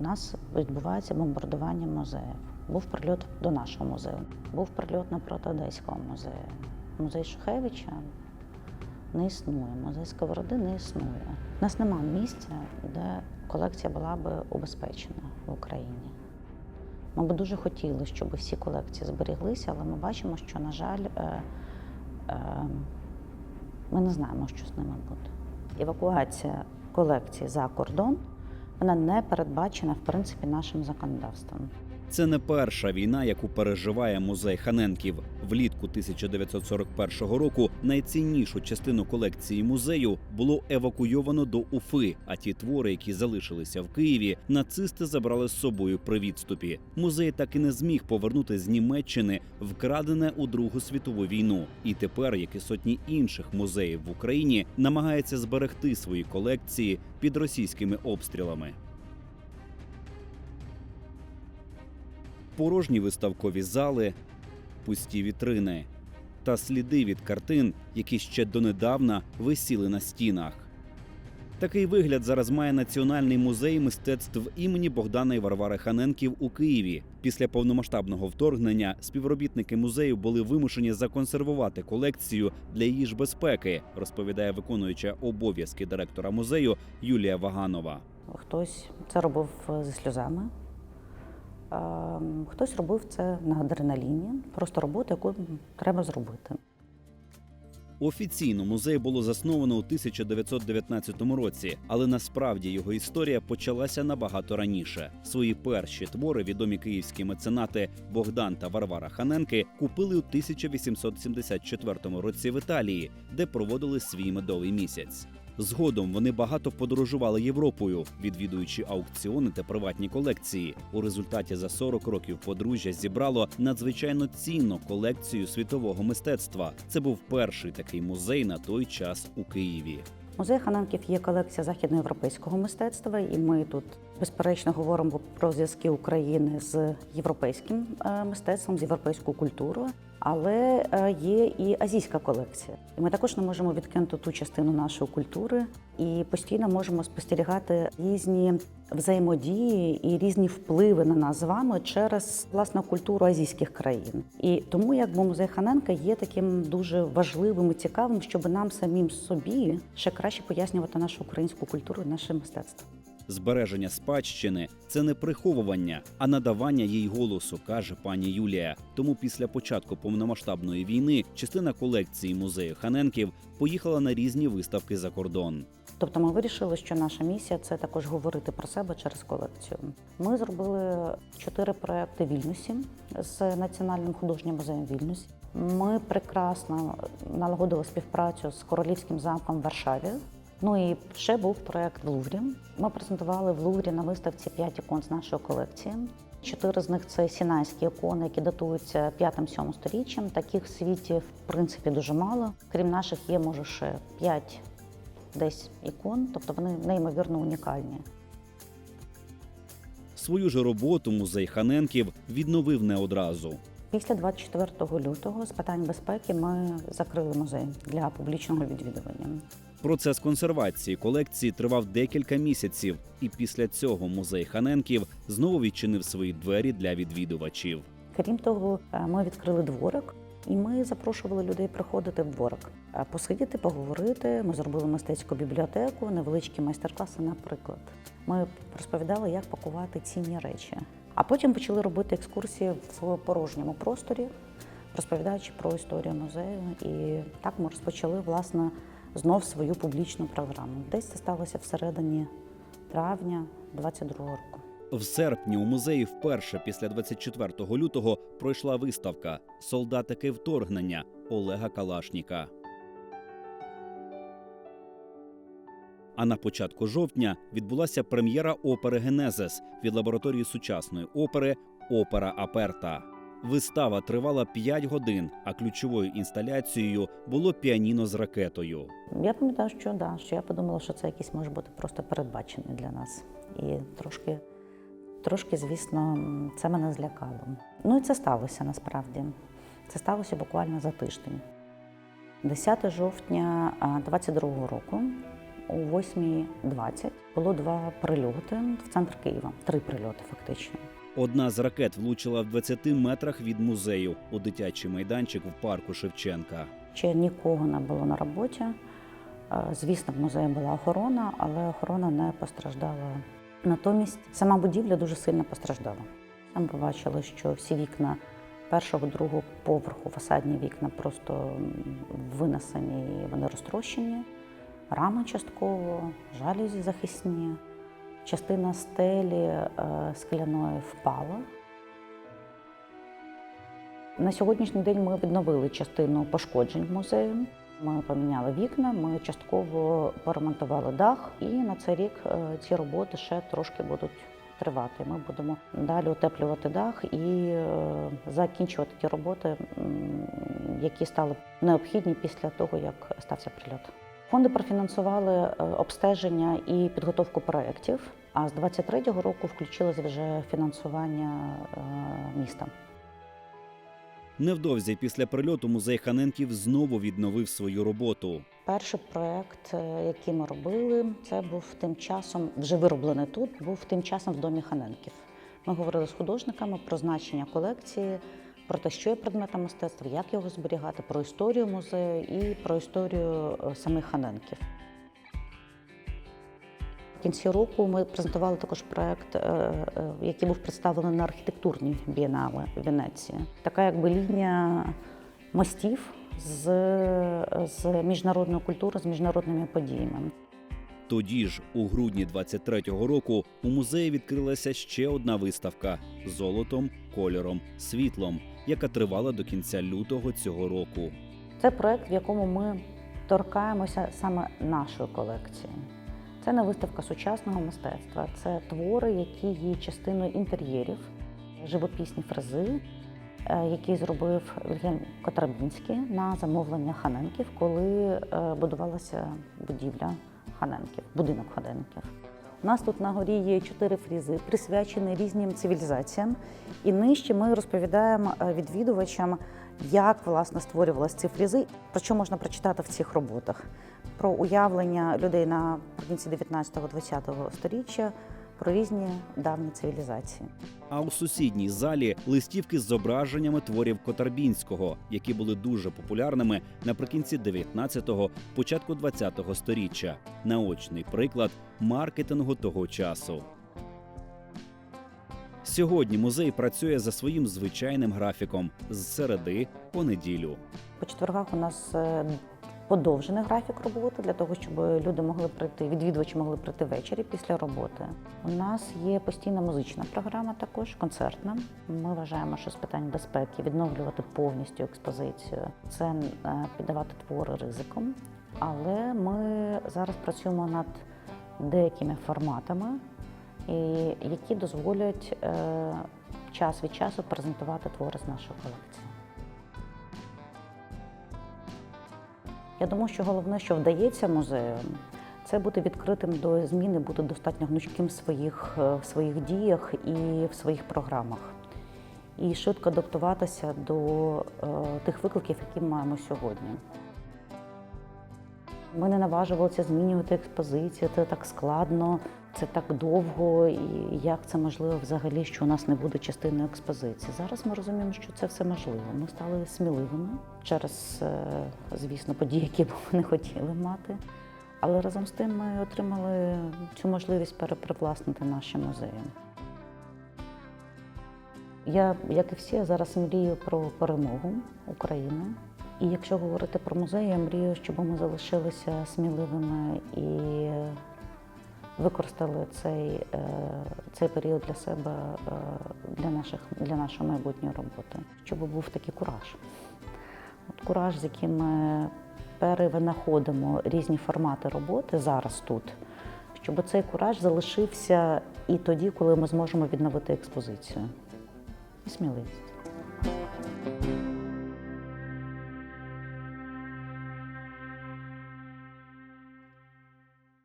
У нас відбувається бомбардування музеїв. Був прильот до нашого музею, був прильот напроти Одеського музею. Музей Шухевича не існує, музей Сковороди не існує. У нас немає місця, де колекція була би убезпечена в Україні. Ми б дуже хотіли, щоб всі колекції зберіглися, але ми бачимо, що, на жаль, е, е, ми не знаємо, що з ними буде. Евакуація колекції за кордон вона не передбачена в принципі нашим законодавством. Це не перша війна, яку переживає музей Ханенків. Влітку 1941 року найціннішу частину колекції музею було евакуйовано до Уфи. А ті твори, які залишилися в Києві, нацисти забрали з собою при відступі. Музей так і не зміг повернути з Німеччини вкрадене у Другу світову війну. І тепер, як і сотні інших музеїв в Україні, намагається зберегти свої колекції під російськими обстрілами. Порожні виставкові зали, пусті вітрини та сліди від картин, які ще донедавна висіли на стінах. Такий вигляд зараз має Національний музей мистецтв імені Богдана і Варвари Ханенків у Києві. Після повномасштабного вторгнення співробітники музею були вимушені законсервувати колекцію для її ж безпеки, розповідає виконуюча обов'язки директора музею Юлія Ваганова. Хтось це робив е, зі сльозами, хтось робив це на адреналіні, просто роботу, яку треба зробити. Офіційно музей було засновано у 1919 році, але насправді його історія почалася набагато раніше. Свої перші твори відомі київські меценати Богдан та Варвара Ханенки купили у 1874 році в Італії, де проводили свій медовий місяць. Згодом вони багато подорожували Європою, відвідуючи аукціони та приватні колекції. У результаті за 40 років подружжя зібрало надзвичайно цінну колекцію світового мистецтва. Це був перший такий музей на той час у Києві. Музей Ханенків є колекція західноєвропейського мистецтва, і ми тут безперечно говоримо про зв'язки України з європейським е, мистецтвом, з європейською культурою. Але е, є і азійська колекція. І ми також не можемо відкинути ту частину нашої культури і постійно можемо спостерігати різні взаємодії і різні впливи на нас з вами через власну культуру азійських країн. І тому якби музей Ханенка є таким дуже важливим і цікавим, щоб нам самим собі ще краще пояснювати нашу українську культуру наше мистецтво. Збереження спадщини це не приховування, а надавання їй голосу, каже пані Юлія. Тому після початку повномасштабної війни частина колекції музею Ханенків поїхала на різні виставки за кордон. Тобто ми вирішили, що наша місія це також говорити про себе через колекцію. Ми зробили чотири проекти Вільнюсі з Національним художнім музеєм Вільнюсі. Ми прекрасно налагодили співпрацю з королівським замком в Варшаві. Ну і ще був проект в Луврі. Ми презентували в Луврі на виставці п'ять ікон з нашої колекції. Чотири з них це сінайські ікони, які датуються 5-7 сторіччям. Таких в світі в принципі дуже мало. Крім наших, є може ще 5 десь ікон, тобто вони неймовірно унікальні. Свою ж роботу музей Ханенків відновив не одразу. Після 24 лютого з питань безпеки ми закрили музей для публічного відвідування. Процес консервації колекції тривав декілька місяців, і після цього музей Ханенків знову відчинив свої двері для відвідувачів. Крім того, е, ми відкрили дворик, і ми запрошували людей приходити в дворик, е, посидіти, поговорити. Ми зробили мистецьку бібліотеку, невеличкі майстер-класи. Наприклад, ми розповідали, як пакувати цінні речі. А потім почали робити екскурсії в порожньому просторі, розповідаючи про історію музею. І так ми розпочали власне знов свою публічну програму. Десь це сталося всередині травня 22-го року. В серпні у музеї вперше після 24 лютого пройшла виставка Солдатики вторгнення Олега Калашніка. А на початку жовтня відбулася прем'єра опери Генезис від лабораторії сучасної опери Опера Аперта. Вистава тривала 5 годин, а ключовою інсталяцією було піаніно з ракетою. Я пам'ятаю, що да, що я подумала, що це якийсь може бути просто передбачений для нас. І трошки, трошки, звісно, це мене злякало. Ну і це сталося насправді. Це сталося буквально за тиждень. 10 жовтня 22-го року о 8.20 було два прильоти в центр Києва. Три прильоти фактично. Одна з ракет влучила в 20 метрах від музею у дитячий майданчик в парку Шевченка. Ще нікого не було на роботі. Е, Звісно, в музеї була охорона, але охорона не постраждала. Натомість сама будівля дуже сильно постраждала. Там побачили, що всі вікна першого, другого поверху, фасадні вікна просто винесені, вони розтрощені. Рами частково, жалюзі захисні. Частина стелі е, скляної впала. На сьогоднішній день ми відновили частину пошкоджень музею. Ми поміняли вікна, ми частково поремонтували дах, і на цей рік е, ці роботи ще трошки будуть тривати. Ми будемо далі утеплювати дах і е, закінчувати ті роботи, які стали необхідні після того, як стався прильот. Фонди профінансували е, обстеження і підготовку проєктів, а з 23-го року включилось вже фінансування е, міста. Невдовзі після прильоту музей Ханенків знову відновив свою роботу. Перший проект, е, який ми робили, це був тим часом, вже вироблений тут, був тим часом в домі Ханенків. Ми говорили з художниками про значення колекції, про те, що є предметом мистецтва, як його зберігати, про історію музею і про історію е, самих Ханенків. В кінці року ми презентували також проект, е, е, який був представлений на архітектурній бієнале Венеції. Така якби лінія мостів з, з міжнародною культурою, з міжнародними подіями. Тоді ж, у грудні 23-го року, у музеї відкрилася ще одна виставка золотом, кольором, світлом, яка тривала до кінця лютого цього року. Це проект, в якому ми торкаємося саме нашої колекції. Це не виставка сучасного мистецтва, це твори, які є частиною інтер'єрів, живописні фрези, е, які зробив Вільгельм Котарбінський на замовлення Ханенків, коли е, будувалася будівля Ханенків, будинок Ханенків. Нас тут на горі є чотири фрізи, присвячені різним цивілізаціям. І нижче ми розповідаємо е, відвідувачам, як власне створювалися ці фрізи, про що можна прочитати в цих роботах. Про уявлення людей на наприкінці 19-20 століття, про різні давні цивілізації. А у сусідній залі листівки з зображеннями творів Котарбінського, які були дуже популярними наприкінці 19-го, початку 20-го сторіччя. Наочний приклад маркетингу того часу. Сьогодні музей працює за своїм звичайним графіком з середи по неділю. По четвергах у нас е, подовжений графік роботи для того, щоб люди могли прийти, відвідувачі могли прийти ввечері після роботи. У нас є постійна музична програма, також концертна. Ми вважаємо, що з питань безпеки відновлювати повністю експозицію це е, піддавати твори ризиком. Але ми зараз працюємо над деякими форматами, які дозволять е, час від часу презентувати твори з нашої колекції. Я думаю, що головне, що вдається музею, це бути відкритим до зміни, бути достатньо гнучким в своїх, е, в своїх діях і в своїх програмах. І швидко адаптуватися до е, тих викликів, які ми маємо сьогодні. Ми не наважувалися змінювати експозицію, це так складно, це так довго, і як це можливо взагалі, що у нас не буде частиною експозиції. Зараз ми розуміємо, що це все можливо. Ми стали сміливими через, е, звісно, події, які б ми не хотіли мати. Але разом з тим ми отримали цю можливість перепривласнити наші музеї. Я, як і всі, зараз мрію про перемогу України. І якщо говорити про музей, я мрію, щоб ми залишилися сміливими і використали цей, е, цей період для себе, е, для, наших, для нашої майбутньої роботи. Щоб був такий кураж. От кураж, з яким ми перевинаходимо різні формати роботи зараз тут, щоб цей кураж залишився і тоді, коли ми зможемо відновити експозицію. І сміливість.